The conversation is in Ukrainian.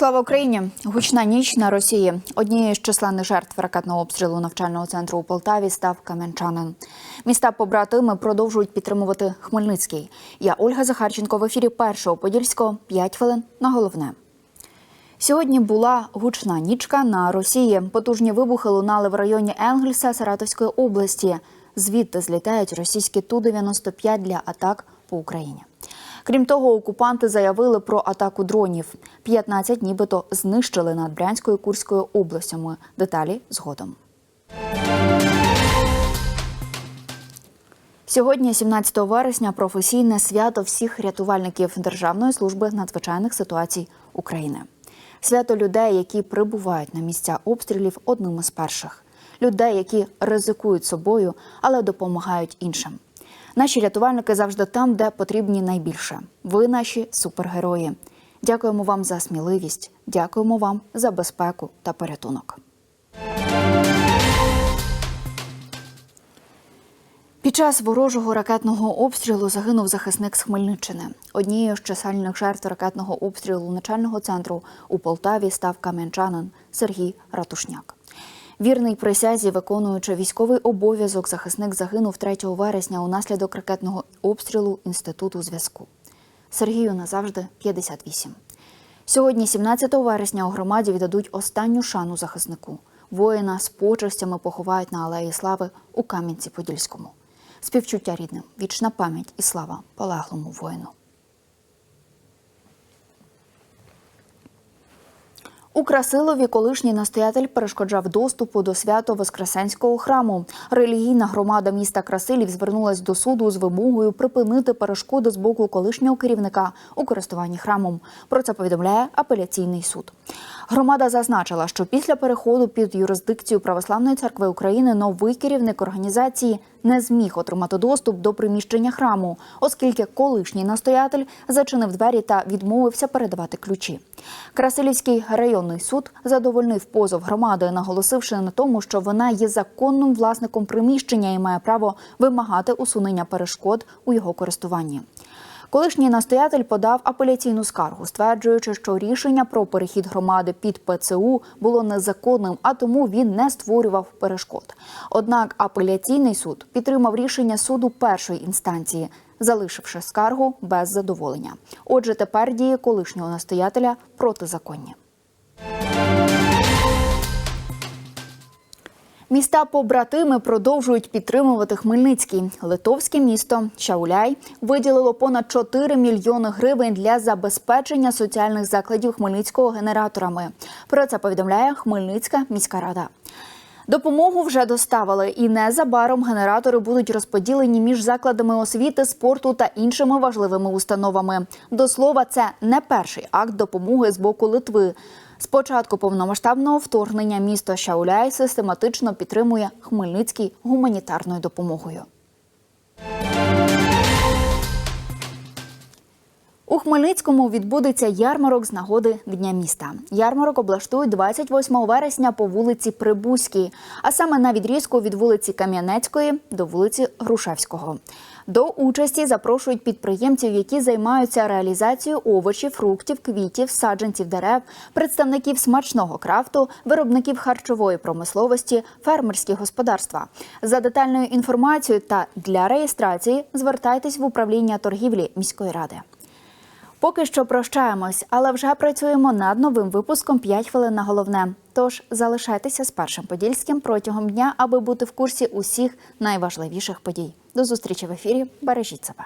Слава Україні! Гучна ніч на Росії. Однією з численних жертв ракетного обстрілу навчального центру у Полтаві став Кам'янчанин. Міста побратими продовжують підтримувати Хмельницький. Я Ольга Захарченко в ефірі першого подільського 5 хвилин на головне. Сьогодні була гучна нічка на Росії. Потужні вибухи лунали в районі Енгельса Саратовської області. Звідти злітають російські Ту-95 для атак по Україні. Крім того, окупанти заявили про атаку дронів. 15 нібито знищили над Брянською і Курською областями. Деталі згодом. Сьогодні, 17 вересня, професійне свято всіх рятувальників Державної служби надзвичайних ситуацій України. Свято людей, які прибувають на місця обстрілів одним із перших. Людей, які ризикують собою, але допомагають іншим. Наші рятувальники завжди там, де потрібні найбільше. Ви наші супергерої. Дякуємо вам за сміливість. Дякуємо вам за безпеку та порятунок. Під час ворожого ракетного обстрілу загинув захисник з Хмельниччини. Однією з чисельних жертв ракетного обстрілу начального центру у Полтаві став кам'янчанин Сергій Ратушняк. Вірний присязі, виконуючи військовий обов'язок, захисник загинув 3 вересня унаслідок ракетного обстрілу інституту зв'язку. Сергію назавжди 58. Сьогодні, 17 вересня, у громаді віддадуть останню шану захиснику. Воїна з почестями поховають на Алеї Слави у Кам'янці-Подільському. Співчуття рідним, вічна пам'ять і слава полеглому воїну. У Красилові колишній настоятель перешкоджав доступу до свято Воскресенського храму. Релігійна громада міста Красилів звернулась до суду з вимогою припинити перешкоди з боку колишнього керівника у користуванні храмом. Про це повідомляє апеляційний суд. Громада зазначила, що після переходу під юрисдикцію Православної церкви України новий керівник організації не зміг отримати доступ до приміщення храму, оскільки колишній настоятель зачинив двері та відмовився передавати ключі. Красилівський районний суд задовольнив позов громади, наголосивши на тому, що вона є законним власником приміщення і має право вимагати усунення перешкод у його користуванні. Колишній настоятель подав апеляційну скаргу, стверджуючи, що рішення про перехід громади під ПЦУ було незаконним, а тому він не створював перешкод. Однак апеляційний суд підтримав рішення суду першої інстанції, залишивши скаргу без задоволення. Отже, тепер дії колишнього настоятеля протизаконні. Міста побратими продовжують підтримувати Хмельницький. Литовське місто Шауляй виділило понад 4 мільйони гривень для забезпечення соціальних закладів Хмельницького генераторами. Про це повідомляє Хмельницька міська рада. Допомогу вже доставили, і незабаром генератори будуть розподілені між закладами освіти, спорту та іншими важливими установами. До слова, це не перший акт допомоги з боку Литви. З початку повномасштабного вторгнення місто Шауляй систематично підтримує Хмельницький гуманітарною допомогою. У Хмельницькому відбудеться ярмарок з нагоди Дня міста. Ярмарок облаштують 28 вересня по вулиці Прибузькій, а саме на відрізку від вулиці Кам'янецької до вулиці Грушевського. До участі запрошують підприємців, які займаються реалізацією овочів, фруктів, квітів, саджанців дерев, представників смачного крафту, виробників харчової промисловості, фермерські господарства. За детальною інформацією та для реєстрації звертайтесь в управління торгівлі міської ради. Поки що прощаємось, але вже працюємо над новим випуском «5 хвилин на головне. Тож залишайтеся з першим подільським протягом дня, аби бути в курсі усіх найважливіших подій. До зустрічі в ефірі. Бережіть себе.